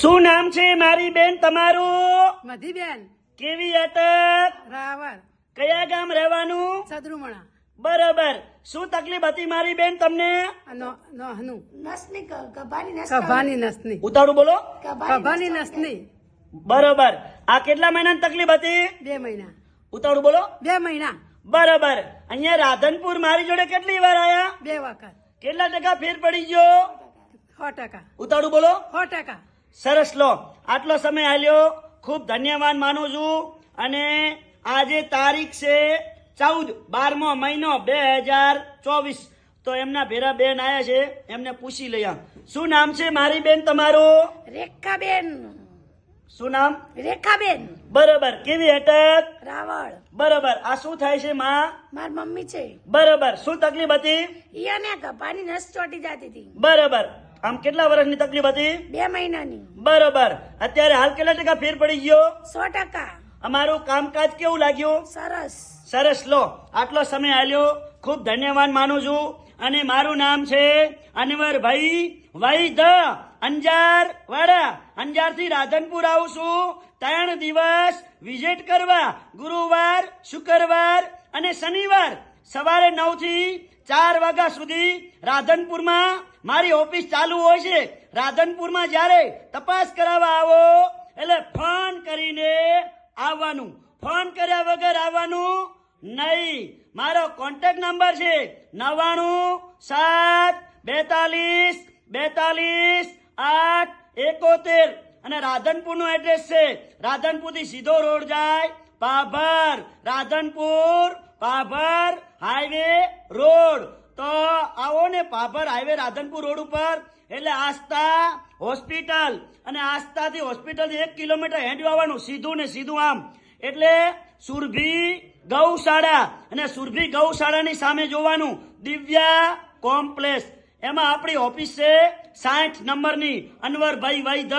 શું નામ છે મારી બેન તમારું? મધીબેન. કેવી અટક રાવણ. કયા ગામ રહેવાનું? સદરુમણા. બરોબર. શું તકલીફ હતી મારી બેન તમને? નો- નોહનું નસની ક- ગભાની નસ કભાની નસની ઉતાળું બોલો. કભાની નસની બરોબર. આ કેટલા મહિનાની તકલીફ હતી? બે મહિના. ઉતાળું બોલો. બે મહિના. બરોબર. અહીંયા રાધનપુર મારી જોડે કેટલી વાર આયા? બે વખત. કેટલા ટકા ફેર પડી ગયો? સો ટકા. ઉતાળું બોલો. સો ટકા. સરસ લો. આટલો સમય આલ્યો. ખૂબ ધન્યવાદ માનું છું. અને આજે તારીખ છે ચૌદ બારમો મહિનો બે હજાર ચોવીસ. તો એમના ભેરા બેન આયા છે. એમને પૂછી લઈએ. શું નામ છે મારી બેન તમારું? રેખાબેન. શું નામ? રેખાબેન. બરોબર. કેવી અટક રાવળ. બરોબર. આ શું થાય છે માં? માર મમ્મી છે. બરોબર. શું તકલીફ હતી? ઈ અને ગભાની નસ ચોટી જતી હતી. બરોબર. આમ કેટલા વર્ષની તકલીફ હતી? બે મહિનાની. બરોબર. અત્યારે હાલ કેટલા ટકા ફેર પડી ગયો? સો ટકા. અમારું કામકાજ કેવું લાગ્યું? સરસ. સરસ. લો આટલો સમય આલ્યો. ખૂબ ધન્યવાદ માનું છું. અને મારું નામ છે અનવરભાઈ ધ અંજાર વાડા અંજારથી રાધનપુર આવું છું. ત્રણ દિવસ વિઝિટ કરવા ગુરુવાર શુક્રવાર અને શનિવાર. સવારે નવથી ચાર વાગ્યા સુધી રાધનપુરમાં મારી ઓફિસ ચાલુ હોય છે. રાધનપુરમાં જ્યારે તપાસ કરાવવા આવો, એટલે ફોન કરીને આવવાનું. ફોન કર્યા વગર આવવાનું નહીં. મારો કોન્ટેક્ટ નંબર છે નવ્વાણું સાત, બેતાલીસ બેતાલીસ, આઠ, એકોતેર. અને રાધનપુરનું એડ્રેસ છે રાધનપુરથી સીધો રોડ જાય પાભર, રાધનપુર પાભર હાઈવે રોડ. આવો પાભર હાઈવે રાધનપુર રોડ ઉપર. એટલે આસ્થા હોસ્પિટલ. અને આસ્થાથી હોસ્પિટલ એક કિલોમીટર હેડ્યું આવવાનું સીધું ને સીધું આમ. એટલે સુરભી ગૌશાળા. અને સુરભી ગૌશાળાની સામે જોવાનું, દિવ્યા કોમ્પ્લેક્સ. એમાં આપણી ઓફિસ છે સાઠ નંબરની, અનવરભાઈ વૈધ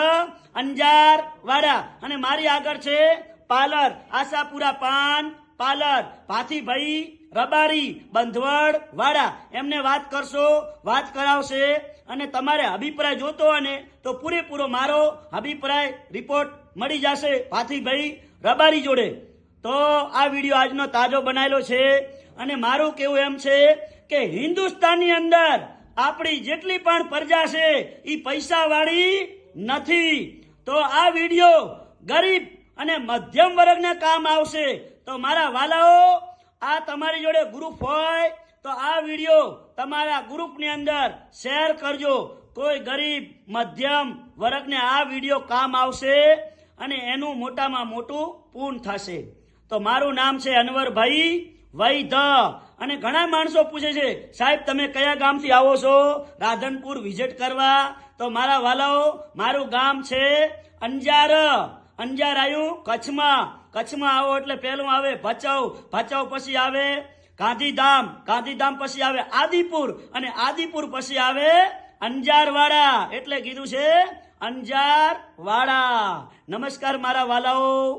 અંજાર વાડા અને મારી આગળ છે પાર્લર, આશાપુરા પાન પાર્લર ભાથીભાઈ, રબારી બંધવડ વાડા એમને વાત કરશો, વાત કરાવશે અને તમારે અભિપ્રાય જોતો હોય ને તો પૂરેપૂરો મારો અભિપ્રાય રિપોર્ટ મળી જશે ભાથીભાઈ, રબારી જોડે. તો આ વીડિયો આજનો તાજો બનાવેલો છે અને મારું કેવું એમ છે કે હિન્દુસ્તાનની અંદર આપણી જેટલી પણ પ્રજા છે એ પૈસાવાળી નથી. તો આ વીડિયો ગરીબ અને મધ્યમ વર્ગને કામ આવશે. તો મારા વાલાઓ, આ તમારી જોડે ગ્રુપ હોય, તો આ વીડિયો તમારા ગ્રુપની અંદર શેર કરજો. કોઈ ગરીબ, મધ્યમ વર્ગને આ વીડિયો કામ આવશે અને એનું મોટામાં મોટું પૂર્ણ થશે. તો મારું નામ છે અનવરભાઈ વૈધ અને ઘણા માણસો પૂછે છે, સાહેબ, તમે કયા ગામથી આવો છો? રાધનપુર વિઝિટ કરવા. તો મારા વાલાઓ, મારું ગામ છે અંજાર. અંજાર આવ્યું કચ્છમાં. કચ્છમાં આવો એટલે પહેલું આવે ભચાઉ. ભચાઉ પછી આવે ગાંધીધામ. ગાંધીધામ પછી આવે આદિપુર. અને આદિપુર પછી આવે અંજારવાડા. એટલે કીધું છે અંજારવાડા. નમસ્કાર મારા વાલાઓ.